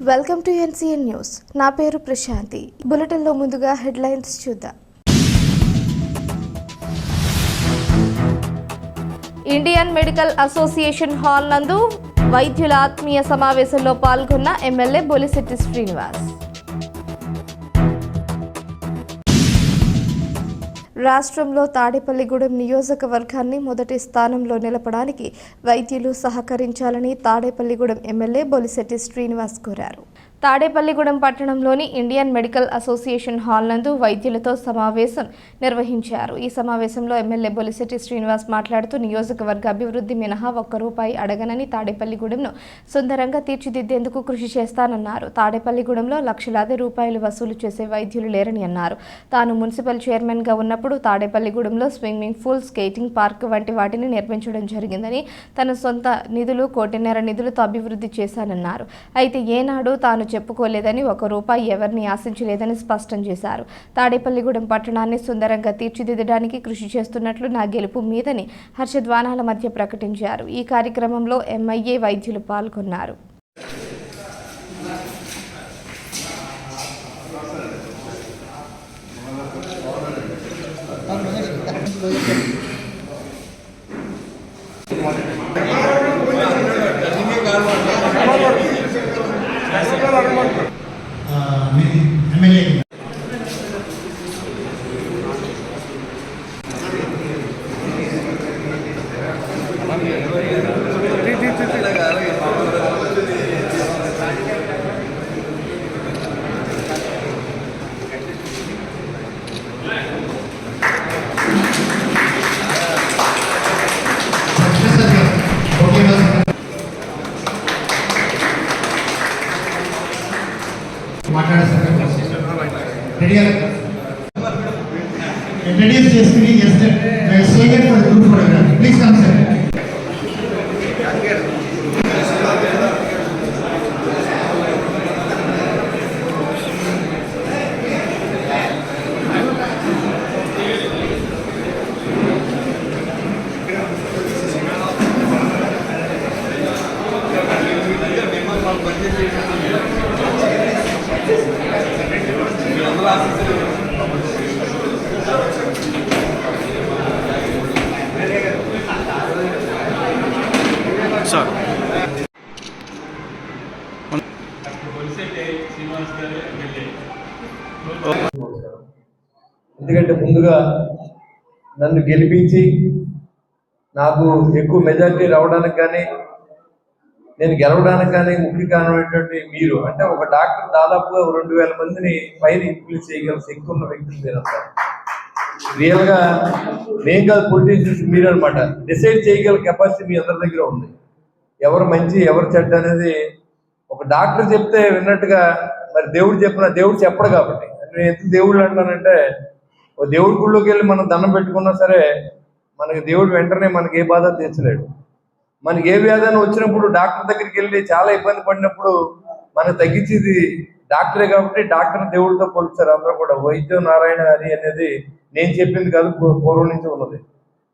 Welcome to NCN news. నా పేరు ప్రశాంతి. బులెటిన్లో ముందుగా హెడ్లైన్స్ చూద్దాం. ఇండియన్ మెడికల్ అసోసియేషన్ హాల్ నందు వైద్యుల ఆత్మీయ సమావేశంలో పాల్గొన్న ఎమ్మెల్యే బొలిశెట్టి శ్రీనివాస్. రాష్ట్రంలో తాడేపల్లిగూడెం నియోజకవర్గాన్ని మొదటి స్థానంలో నిలపడానికి వైద్యులు సహకరించాలని తాడేపల్లిగూడెం ఎమ్మెల్యే బొలిశెట్టి శ్రీనివాస్ కోరారు. తాడేపల్లిగూడెం పట్టణంలోని ఇండియన్ మెడికల్ అసోసియేషన్ హాల్ నందు వైద్యులతో సమావేశం నిర్వహించారు. ఈ సమావేశంలో ఎమ్మెల్యే బొలిశెట్టి శ్రీనివాస్ మాట్లాడుతూ నియోజకవర్గ అభివృద్ధి మినహా ఒక్క రూపాయి అడగనని తాడేపల్లిగూడెంను సుందరంగా తీర్చిదిద్దేందుకు కృషి చేస్తానన్నారు. తాడేపల్లిగూడెంలో లక్షలాది రూపాయలు వసూలు చేసే వైద్యులు లేరని అన్నారు. తాను మున్సిపల్ చైర్మన్గా ఉన్నప్పుడు తాడేపల్లిగూడెంలో స్విమ్మింగ్ పూల్ స్కేటింగ్ పార్క్ వంటి వాటిని నిర్మించడం జరిగిందని తన సొంత నిధులు కోటిన్నర నిధులతో అభివృద్ధి చేశానన్నారు. అయితే ఏనాడు తాను చెప్పుకోలేదని ఒక రూపాయి ఎవరిని ఆశించలేదని స్పష్టం చేశారు. తాడేపల్లిగూడెం పట్టణాన్ని సుందరంగా తీర్చిదిద్దడానికి కృషి చేస్తున్నట్లు నా గెలుపు మీదని హర్షద్వానాల మధ్య ప్రకటించారు. ఈ కార్యక్రమంలో ఎంఐఏ వైద్యులు పాల్గొన్నారు. ఎమ్మెల్యే ప్రొఫెసర్ గారు, ఓకే గారు. మాట్లాడేస్తారు రెడీ ఇంట్రడ్యూస్ చేసుకుని just stage for group photograph please come sir ఎందుకంటే ముందుగా నన్ను గెలిపించి నాకు ఎక్కువ మెజార్టీ రావడానికి కానీ నేను గెలవడానికి కానీ ముఖ్య కారణమైనటువంటి మీరు. అంటే ఒక డాక్టర్ దాదాపుగా రెండు వేల మందిని పైన ఇన్ఫ్లుయెన్స్ చేయగల శక్తి ఉన్న వ్యక్తులు మీరంతా రియల్గా నేను కాదు పొలిటీషియన్స్ మీరు అనమాట డిసైడ్ చేయగల కెపాసిటీ మీ అందరి దగ్గర ఉంది. ఎవరు మంచి ఎవరు చెడ్డ అనేది ఒక డాక్టర్ చెప్తే విన్నట్టుగా మరి దేవుడు చెప్పిన దేవుడు చెప్పడు కాబట్టి. నేను ఎందుకు దేవుడు అంటానంటే ఓ దేవుడి గుళ్ళోకి వెళ్ళి మనం దండం పెట్టుకున్నా సరే మనకి దేవుడు వెంటనే మనకి ఏ బాధ తీర్చలేడు. మనకి ఏ వ్యాధి వచ్చినప్పుడు డాక్టర్ దగ్గరికి వెళ్ళి చాలా ఇబ్బంది పడినప్పుడు మనకు తగ్గించేది డాక్టరే కాబట్టి డాక్టర్ దేవుడితో పోలుస్తారు. అందరూ కూడా వైద్యం నారాయణ హరి అనేది నేను చెప్పింది కాదు పూర్వం నుంచి ఉన్నది.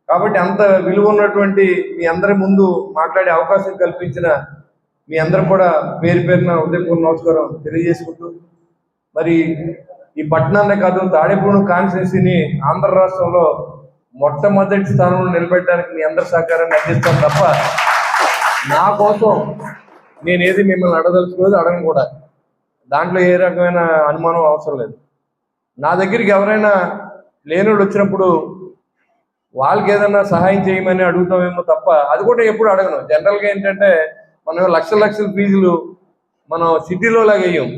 కాబట్టి అంత విలువ ఉన్నటువంటి మీ అందరి ముందు మాట్లాడే అవకాశం కల్పించిన మీ అందరం కూడా పేరు పేరున ఉదయపూర్ నమస్కారం తెలియజేసుకుంటూ మరి ఈ పట్టణాన్ని కాదు తాడేపూడి కాన్స్టిట్యూన్సీని ఆంధ్ర రాష్ట్రంలో మొట్టమొదటి స్థానంలో నిలబెట్టడానికి మీ అందరి సహకారాన్ని అందిస్తాను తప్ప నా కోసం నేను ఏది మిమ్మల్ని అడగదలుచుకోలేదు అడగను కూడా. దాంట్లో ఏ రకమైన అనుమానం అవసరం లేదు. నా దగ్గరికి ఎవరైనా లేనుడు వచ్చినప్పుడు వాళ్ళకి ఏదైనా సహాయం చేయమని అడుగుతామేమో తప్ప అది కూడా ఎప్పుడు అడగను. జనరల్గా ఏంటంటే మనం లక్షల లక్షల ఫీజులు మనం సిటీలో లాగా వేయం.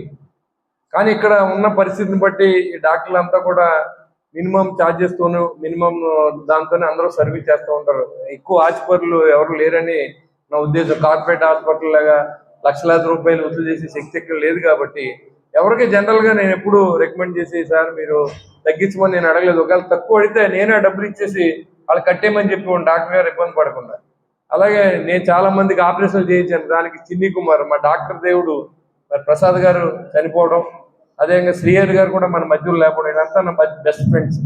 కానీ ఇక్కడ ఉన్న పరిస్థితిని బట్టి ఈ డాక్టర్లు అంతా కూడా మినిమం ఛార్జెస్తోనూ మినిమం దాంతోనే అందరూ సర్వీస్ చేస్తూ ఉంటారు. ఎక్కువ హాస్పిటల్ ఎవరు లేరని నా ఉద్దేశం. కార్పొరేట్ హాస్పిటల్ లాగా లక్షలాది రూపాయలు వసూలు చేసే శక్తి ఇక్కడ లేదు కాబట్టి ఎవరికి జనరల్గా నేను ఎప్పుడు రికమెండ్ చేసి సార్ మీరు తగ్గించమని నేను అడగలేదు. ఒకవేళ తక్కువ అడిగితే నేనే డబ్బులు ఇచ్చేసి వాళ్ళు కట్టేయమని చెప్పి డాక్టర్ గారు ఇబ్బంది పడకుండా. అలాగే నేను చాలా మందికి ఆపరేషన్లు చేయించాను. దానికి చిన్ని కుమార్ మా డాక్టర్ దేవుడు మరి ప్రసాద్ గారు చనిపోవడం అదేవిధంగా శ్రీహరి గారు కూడా మన మధ్యలో లేకపోవడం ఇదంతా నా బెస్ట్ ఫ్రెండ్స్.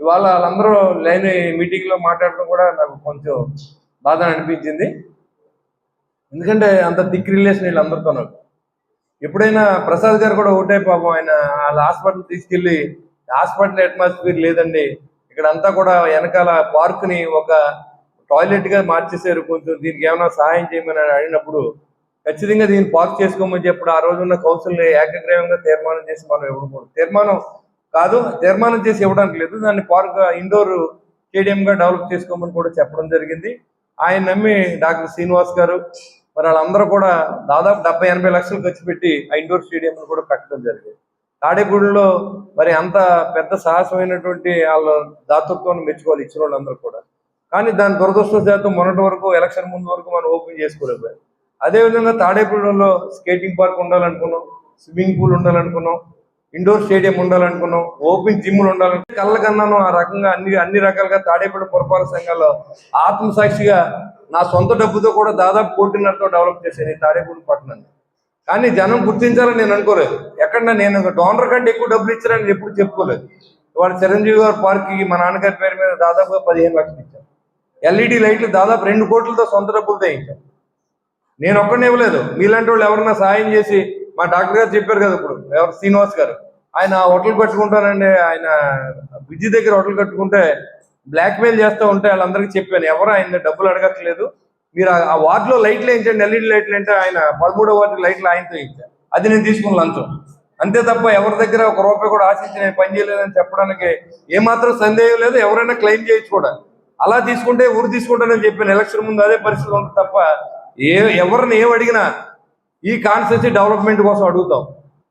ఇవాళ వాళ్ళందరూ లైన్ మీటింగ్లో మాట్లాడడం కూడా నాకు కొంచెం బాధ అనిపించింది. ఎందుకంటే అంత దిక్ రిలేషన్ వీళ్ళందరితో నాకు. ఎప్పుడైనా ప్రసాద్ గారు కూడా ఒకటే పాపం ఆయన వాళ్ళ హాస్పిటల్ తీసుకెళ్ళి హాస్పిటల్ అట్మాస్ఫియర్ లేదండి. ఇక్కడ అంతా కూడా వెనకాల పార్క్ని ఒక టాయిలెట్గా మార్చేశారు కొంచెం దీనికి ఏమైనా సహాయం చేయమని అడిగినప్పుడు ఖచ్చితంగా దీన్ని పార్క్ చేసుకోమని చెప్పి ఆ రోజున్న కౌన్సిల్ ఏకగ్రీవంగా తీర్మానం చేసి మనం ఇవ్వకూడదు. తీర్మానం కాదు తీర్మానం చేసి ఇవ్వడానికి లేదు దాన్ని పార్క్ ఇండోర్ స్టేడియం గా డెవలప్ చేసుకోమని కూడా చెప్పడం జరిగింది. ఆయన నమ్మి డాక్టర్ శ్రీనివాస్ గారు మరి వాళ్ళందరూ కూడా దాదాపు డెబ్బై ఎనభై లక్షలు ఖర్చు పెట్టి ఆ ఇండోర్ స్టేడియం కూడా కట్టడం జరిగింది. తాడేపూడిలో మరి అంత పెద్ద సాహసమైనటువంటి వాళ్ళ దాతృత్వాన్ని మెచ్చుకోవాలి ఇచ్చిన వాళ్ళందరూ కూడా. కానీ దాని దురదృష్టవశాత్తు మొన్నటి వరకు ఎలక్షన్ ముందు వరకు మనం ఓపెన్ చేసుకోలేకపోయాం. అదేవిధంగా తాడేపల్లిలో స్కేటింగ్ పార్క్ ఉండాలనుకున్నాం స్విమ్మింగ్ పూల్ ఉండాలనుకున్నాం ఇండోర్ స్టేడియం ఉండాలనుకున్నాం ఓపెన్ జిమ్లు ఉండాలని కళ్ళకన్నాను ఆ రకంగా అన్ని అన్ని రకాలుగా తాడేపల్లి పురపాలక సంఘాల్లో ఆత్మసాక్షిగా నా సొంత డబ్బుతో కూడా దాదాపు కోటిన్నరతో డెవలప్ చేశాను ఈ తాడేపల్లి పట్టణాన్ని. కానీ జనం గుర్తించాలని నేను అనుకోలేదు. ఎక్కడ నేను డోనర్ కంటే ఎక్కువ డబ్బులు ఇచ్చారని ఎప్పుడు చెప్పుకోలేదు. ఇవాళ చిరంజీవి గారి పార్క్కి మా నాన్నగారి పేరు మీద దాదాపుగా పదిహేను లక్షలు ఇచ్చారు. ఎల్ఈడి లైట్లు దాదాపు రెండు కోట్లతో సొంత డబ్బులు ఇచ్చాను నేను ఒక్కడిని ఇవ్వలేదు. మీలాంటి వాళ్ళు ఎవరన్నా సాయం చేసి మా డాక్టర్ గారు చెప్పారు కదా ఇప్పుడు ఎవరు శ్రీనివాస్ గారు. ఆయన హోటల్ కట్టుకుంటానండి ఆయన బ్రిడ్జి దగ్గర హోటల్ కట్టుకుంటే బ్లాక్ మెయిల్ చేస్తూ ఉంటే వాళ్ళందరికీ చెప్పాను. ఎవరు ఆయన డబ్బులు అడగట్లేదు. మీరు ఆ- వార్డులో లైట్లు వేయించండి ఎల్ఈడి లైట్లు అంటే ఆయన పదమూడో వార్డు లైట్లు ఆయనతో ఇచ్చారు. అది నేను తీసుకున్న లంచం. అంతే తప్ప ఎవరి దగ్గర ఒక రూపాయి కూడా ఆశించి నేను పని చేయలేదని చెప్పడానికి ఏమాత్రం సందేహం లేదు. ఎవరైనా క్లెయిమ్ చేయొచ్చు కూడా అలా తీసుకుంటే ఊరు తీసుకుంటానని చెప్పాను ఎలక్షన్ ముందు అదే పరిస్థితి ఉంది తప్ప ఏ ఎవరిని ఏం అడిగినా ఈ కాన్స్టిట్యూన్సీ డెవలప్మెంట్ కోసం అడుగుతాం.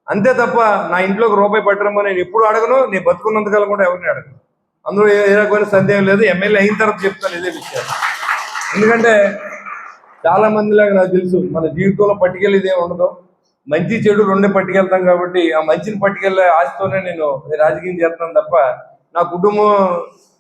అంతే తప్ప నా ఇంట్లోకి రూపాయి పట్టరమ్మని నేను ఎప్పుడు అడగను నేను బతుకున్నంతకాలం కూడా ఎవరిని అడగను. అందులో ఏ రకమైన సందేహం లేదు. ఎమ్మెల్యే అయిన తర్వాత చెప్తాను ఇదే విషయం. ఎందుకంటే చాలా మందిలాగా నాకు తెలుసు మన జీవితంలో పట్టుకెళ్ళి ఇదే ఉండదు. మంచి చెడు రెండే పట్టుకెళ్తాం కాబట్టి ఆ మంచిని పట్టుకెళ్ళే ఆశతోనే నేను రాజకీయం చేస్తాను తప్ప నా కుటుంబం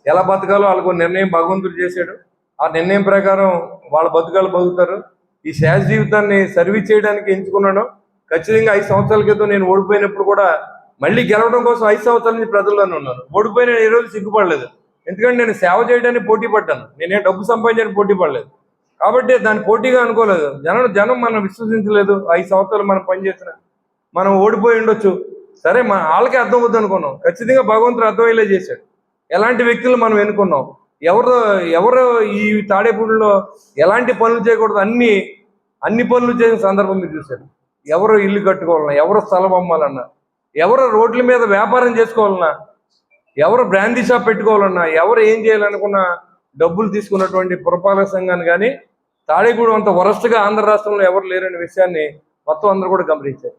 ఎలా బతకాలో వాళ్ళకు నిర్ణయం భగవంతుడు చేశాడు. ఆ నిర్ణయం ప్రకారం వాళ్ళ బతుకాలు బతుకుతారు. ఈ శాస్త్ర జీవితాన్ని సర్వీస్ చేయడానికి ఎంచుకున్నాను. ఖచ్చితంగా ఐదు సంవత్సరాల క్రితం నేను ఓడిపోయినప్పుడు కూడా మళ్ళీ గెలవడం కోసం ఐదు సంవత్సరాల నుంచి ప్రజల్లోనే ఉన్నాను. ఓడిపోయిన నేను ఈ రోజు సిగ్గుపడలేదు. ఎందుకంటే నేను సేవ చేయడానికి పోటీ పడ్డాను. నేనే డబ్బు సంపాదించడానికి పోటీ పడలేదు. కాబట్టి దాన్ని పోటీగా అనుకోలేదు. జనం జనం మనం విశ్వసించలేదు. ఐదు సంవత్సరాలు మనం పనిచేసిన మనం ఓడిపోయి ఉండొచ్చు. సరే మన వాళ్ళకి అర్థం అవుద్ది అనుకున్నాం. ఖచ్చితంగా భగవంతుడు అర్థమయ్యేలా చేశాడు. ఎలాంటి వ్యక్తులు మనం ఎన్నుకున్నాం? ఎవరు ఎవరు ఈ తాడేపూడిలో ఎలాంటి పనులు చేయకూడదు? అన్ని అన్ని పనులు చేసిన సందర్భం మీరు చూశారు. ఎవరు ఇల్లు కట్టుకోవాలన్నా ఎవరు స్థలం అమ్మాలన్నా ఎవరు రోడ్ల మీద వ్యాపారం చేసుకోవాలన్నా ఎవరు బ్రాందీ షాప్ పెట్టుకోవాలన్నా ఎవరు ఏం చేయాలనుకున్నా డబ్బులు తీసుకున్నటువంటి పురపాలక సంఘాన్ని కానీ తాడేగూడెం అంత వరస్ట్గా ఆంధ్ర రాష్ట్రంలో ఎవరు లేరనే విషయాన్ని మొత్తం అందరూ కూడా గమనించారు.